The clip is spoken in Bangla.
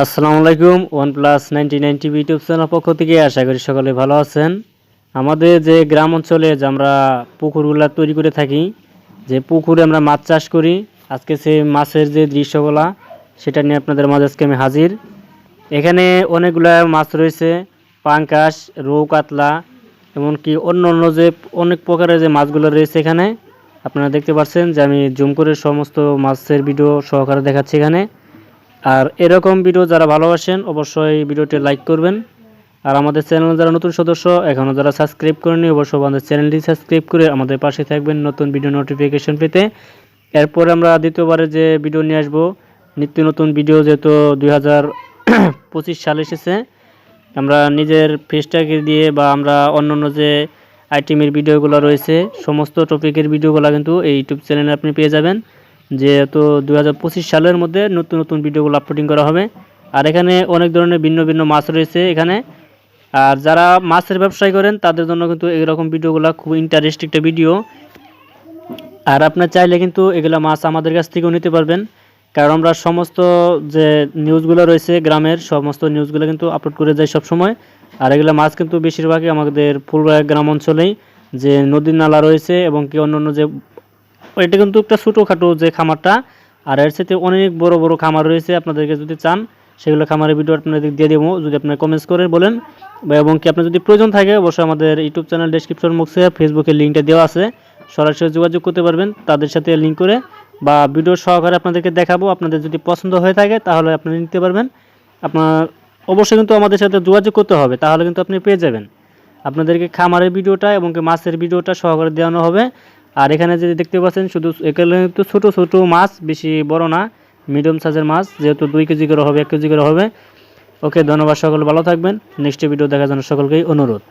আসসালামু আলাইকুম one plus ninety nine TV YouTube channel পক্ষ থেকে আশা করি সকলে ভালো আছেন। আমাদের যে গ্রাম অঞ্চলে যে আমরা পুকুরগুলা তৈরি করে থাকি, যে পুকুরে আমরা মাছ চাষ করি, আজকে সেই মাছের যে দৃশ্যগুলা, সেটা নিয়ে আপনাদের মাঝে আজকে আমি হাজির। এখানে অনেকগুলা মাছ রয়েছে, পাঙ্কাশ রৌ কাতলা, এমনকি অন্য অন্য যে অনেক প্রকারের যে মাছগুলো রয়েছে এখানে। আপনারা দেখতে পাচ্ছেন যে আমি জুম করে সমস্ত মাছের ভিডিও সহকারে দেখাচ্ছি এখানে। আর এরকম ভিডিও যারা ভালোবাসেন, অবশ্যই ভিডিওটি লাইক করবেন। আর আমাদের চ্যানেল যারা নতুন সদস্য এখনও যারা সাবস্ক্রাইব করেনি অবশ্যই আমাদের চ্যানেলটি সাবস্ক্রাইব করে আমাদের পাশে থাকবেন নতুন ভিডিও নোটিফিকেশন পেতে। এরপরে আমরা দ্বিতীয়বারে যে ভিডিও নিয়ে আসব, নিত্য নতুন ভিডিও যেহেতু দুই হাজার পঁচিশ সাল এসেছে, আমরা নিজের ফেসটাকে দিয়ে বা আমরা অন্য অন্য যে আইটেমের ভিডিওগুলো রয়েছে, সমস্ত টপিকের ভিডিওগুলো কিন্তু এই ইউটিউব চ্যানেলে আপনি পেয়ে যাবেন। যেহেতু দু হাজার পঁচিশ সালের মধ্যে নতুন নতুন ভিডিওগুলো আপলোডিং করা হবে। আর এখানে অনেক ধরনের ভিন্ন ভিন্ন মাছ রয়েছে এখানে। আর যারা মাছের ব্যবসায় করেন, তাদের জন্য কিন্তু এরকম ভিডিওগুলো খুব ইন্টারেস্টিং একটা ভিডিও আর আপনার চাইলে কিন্তু এগুলো মাছ আমাদের কাছ থেকেও নিতে পারবেন। কারণ আমরা সমস্ত যে নিউজগুলো রয়েছে গ্রামের, সমস্ত নিউজগুলো কিন্তু আপলোড করে যাই সব সময় আর এগুলো মাছ কিন্তু বেশিরভাগই আমাদের ফুলবাগ গ্রাম অঞ্চলেই যে নদীর নালা রয়েছে এবং কি অন্য অন্য যে এটা কিন্তু একটা ছোটোখাটো যে খামারটা, আর এর সাথে অনেক বড় বড় খামার রয়েছে। আপনাদেরকে যদি চান, সেগুলো খামারের ভিডিও আপনাদের দিয়ে দেবো। যদি আপনার কমেন্টস করে বলেন এবং কি আপনার যদি প্রয়োজন থাকে, অবশ্যই আমাদের ইউটিউব চ্যানেল ডেসক্রিপশন বক্সে ফেসবুকের লিঙ্কটা দেওয়া আছে। সরাসরি যোগাযোগ করতে পারবেন, তাদের সাথে লিঙ্ক করে, বা ভিডিও সহকারে আপনাদেরকে দেখাবো। আপনাদের যদি পছন্দ হয়ে থাকে, তাহলে আপনি নিতে পারবেন। আপনার, অবশ্যই কিন্তু আমাদের সাথে যোগাযোগ করতে হবে, তাহলে কিন্তু আপনি পেয়ে যাবেন। আপনাদেরকে খামারের ভিডিওটা এবং মাছের ভিডিওটা সহকারে দেওয়ানো হবে। আর এখানে যদি দেখতে পাচ্ছেন, শুধু এখানে তো ছোটো ছোটো মাছ, বেশি বড় না মিডিয়াম সাইজের মাছ, যেহেতু দুই কেজি করে হবে, এক কেজি করে হবে। ওকে, ধন্যবাদ সকল, ভালো থাকবেন। নেক্সট ভিডিও দেখার জন্য সকলকেই অনুরোধ।